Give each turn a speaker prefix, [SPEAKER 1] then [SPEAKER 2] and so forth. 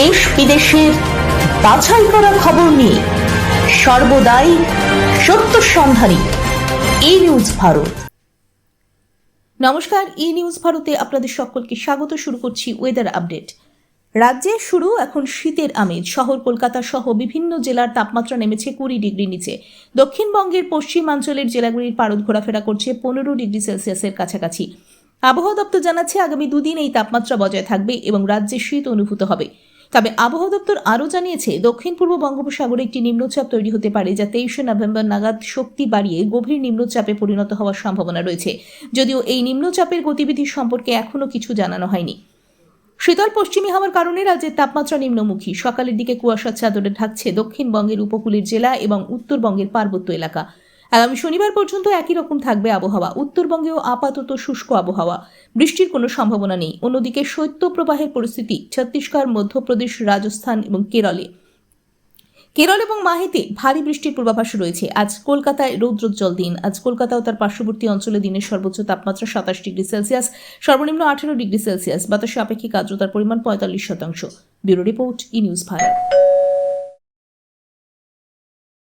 [SPEAKER 1] দেশ বিদেশের বাছাই করা খবর নিয়ে সর্বদাই সত্য সন্ধানী এই নিউজ ভারত। নমস্কার ই নিউজ ভারতে আপনাদের সকলকে স্বাগত। শুরু করছি ওয়েদার আপডেট রাজ্যে শুরু এখন শীতের আমেজ। শহর কলকাতা সহ বিভিন্ন জেলার তাপমাত্রা নেমেছে কুড়ি ডিগ্রি নিচে। দক্ষিণবঙ্গের পশ্চিমাঞ্চলের জেলাগুলির পারদ ঘোরাফেরা করছে পনেরো ডিগ্রি সেলসিয়াসের কাছাকাছি। আবহাওয়া দপ্তর জানাচ্ছে, আগামী দুদিন এই তাপমাত্রা বজায় থাকবে এবং রাজ্যে শীত অনুভূত হবে। তবে আবহাওয়া দপ্তর আরও জানিয়েছে, দক্ষিণ পূর্ব বঙ্গোপসাগরে একটি নিম্নচাপ তৈরি হতে পারে যা তেইশে নভেম্বর নাগাদ শক্তি বাড়িয়ে গভীর নিম্নচাপে পরিণত হওয়ার সম্ভাবনা রয়েছে। যদিও এই নিম্নচাপের গতিবিধি সম্পর্কে এখনও কিছু জানানো হয়নি। শীতল পশ্চিমী হওয়ার কারণে রাজ্যের তাপমাত্রা নিম্নমুখী। সকালের দিকে কুয়াশার চাদরে ঢাকছে দক্ষিণবঙ্গের উপকূলের জেলা এবং উত্তরবঙ্গের পার্বত্য এলাকা। আগামী শনিবার পর্যন্ত একই রকম থাকবে আবহাওয়া। উত্তরবঙ্গেও আপাতত শুষ্ক আবহাওয়া। বৃষ্টির কোনো সম্ভাবনা নেই। অন্যদিকে শৈত্যপ্রবাহের পরিস্থিতি ছত্তিশগড়, মধ্যপ্রদেশ, রাজস্থান এবং কেরলে। কেরল এবং মাহেতে ভারী বৃষ্টির পূর্বাভাস রয়েছে। আজ কলকাতায় রৌদ্রোজ্জ্বল দিন। আজ কলকাতা ও তার পার্শ্ববর্তী অঞ্চলে দিনের সর্বোচ্চ তাপমাত্রা সাতাশ ডিগ্রি সেলসিয়াস, সর্বনিম্ন আঠারো ডিগ্রি সেলসিয়াস। বাতাসে আপেক্ষিক আর্দ্রতার পরিমাণ পঁয়তাল্লিশ শতাংশ। Bureau report, E news Bharat.